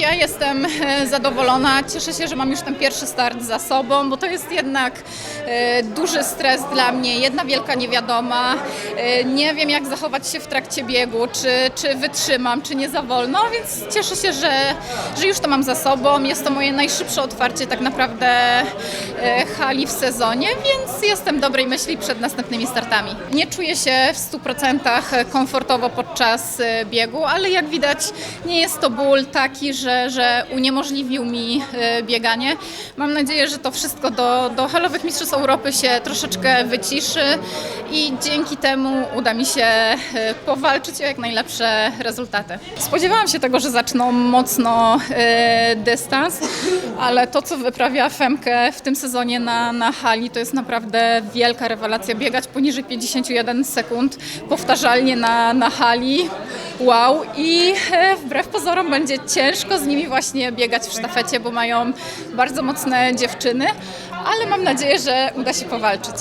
ja jestem e, zadowolona. Cieszę się, że mam już ten pierwszy start za sobą, bo to jest jednak duży stres dla mnie, jedna wielka niewiadoma. E, Nie wiem, jak zachować się w trakcie biegu, czy, czy wytrzymam, czy nie za wolno, więc cieszę się, że, że już to mam za sobą. Jest to moje najszybsze otwarcie tak naprawdę e, hali w sezonie, więc jestem dobrej myśli przed następnymi startami. Nie czuję się w 100% komfortowo podczas e, biegu, ale jak widać nie jest to ból taki, że, że uniemożliwił mi e, bieganie. Mam nadzieję, że to wszystko do, do halowych Mistrzostw Europy się troszeczkę wyciszy i dzięki temu uda mi się e, powalczyć o jak najlepsze rezultaty. Spodziewałam się tego, że zaczną mocno e, dystans, ale to, co wyprawia Femke w tym sezonie na, na hali, to jest naprawdę wielka rewelacja. Biegać poniżej 51 sekund powtarzalnie na, na hali. Wow! I e, wbrew pozorom będzie ciężko z nimi właśnie biegać w sztafecie, bo mają bardzo mocne dziewczyny, ale mam nadzieję, że uda się powalczyć.